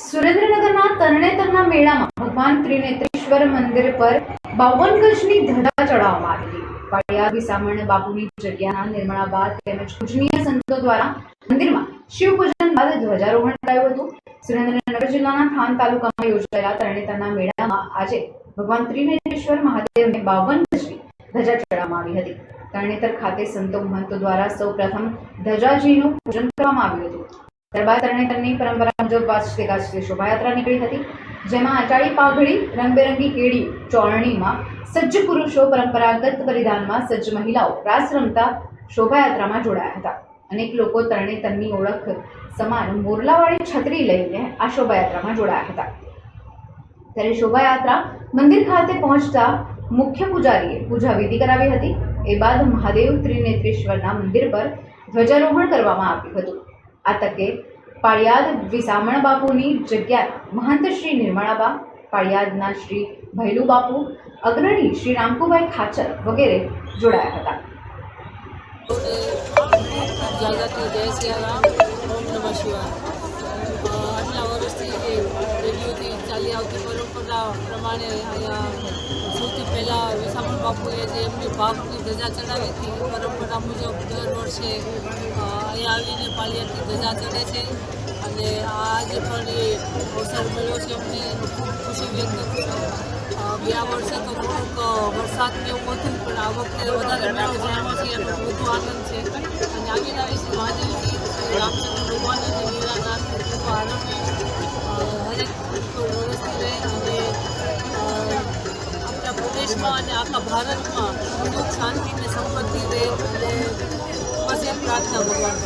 સુરેન્દ્રનગરના તરણેતરના મેળામાં ભગવાન ત્રિનેત્રેશ્વર મંદિર પર બાવન ગજની ધજા ચડાવવામાં આવી હતી પાળિયા વિસામણ બાપુની જગ્યાના નિર્માણ બાદ તેમજ પૂજનીય સંતો દ્વારા મંદિરમાં શિવ પૂજન બાદ ધ્વજારોહણ કરાયું હતું. સુરેન્દ્રનગર જિલ્લાના થાન તાલુકામાં યોજાયેલા તરણેતરના મેળામાં આજે ભગવાન ત્રિનેત્રેશ્વર મહાદેવને બાવન ગજની ધજા ચડાવવામાં આવી હતી. તરણેતર ખાતે સંતો મહંતો દ્વારા સૌપ્રથમ ધજાજીનું પૂજન કરવામાં આવ્યું હતું. ત્યારબાદ પરંપરા મુજબ શોભાયાત્રા નીકળી હતી, જેમાં અટાળી પાઘડી, રંગબેરંગી કેડી ચોરણીમાં સજ્જ પુરુષો પરંપરાગત પરિધાનમાં સજ્જ મહિલાઓ રાસ રમતા શોભાયાત્રામાં જોડાયા હતા. અનેક લોકો તરણેતરની ઓળખ, સમાન મોરલાવાળી છત્રી લઈને આ શોભાયાત્રામાં જોડાયા હતા. ત્યારે શોભાયાત્રા મંદિર ખાતે પહોંચતા મુખ્ય પૂજારીએ પૂજા વિધિ કરાવી હતી. એ બાદ મહાદેવ ત્રિનેત્રેશ્વરના મંદિર પર ધ્વજારોહણ કરવામાં આવ્યું હતું. આ તકે પાળિયાદ વિસામણ બાપુની જગ્યા મહંત શ્રી નિર્મળાબા, પાળિયાદના શ્રી ભૈલુ બાપુ અગ્રણી શ્રી રામકુભાઈ ખાચર વગેરે જોડાયા હતા. જય સિયારામ ઓમ નમઃ શિવાય. આવતી પરંપરા પ્રમાણે અહીંયા સૌથી પહેલાં વિસામણ બાપુએ જે એમની ભાગની ધજા ચડાવી હતી પરંપરા મુજબ દર વર્ષે અહીંયા આવીને પાલિયાની ધજા ચડે છે. અને આજે પણ એ અવસર મળ્યો છે અમને ખૂબ ખુશી વ્યક્ત કરું ગયા વર્ષે તો થોડુંક અ, વરસાદ ને એવું હતું પણ આ વખતે વધારે મેળો જાણવા છે એનો વધુ આનંદ છે. અને આવી શ્રી મહાદેવજી રામચંદ્ર પ્રદેશમાં અને આખા ભારતમાં સુખ શાંતિ અને સંપત્તિ રહે અને બસ એક પ્રાર્થના ભગવાન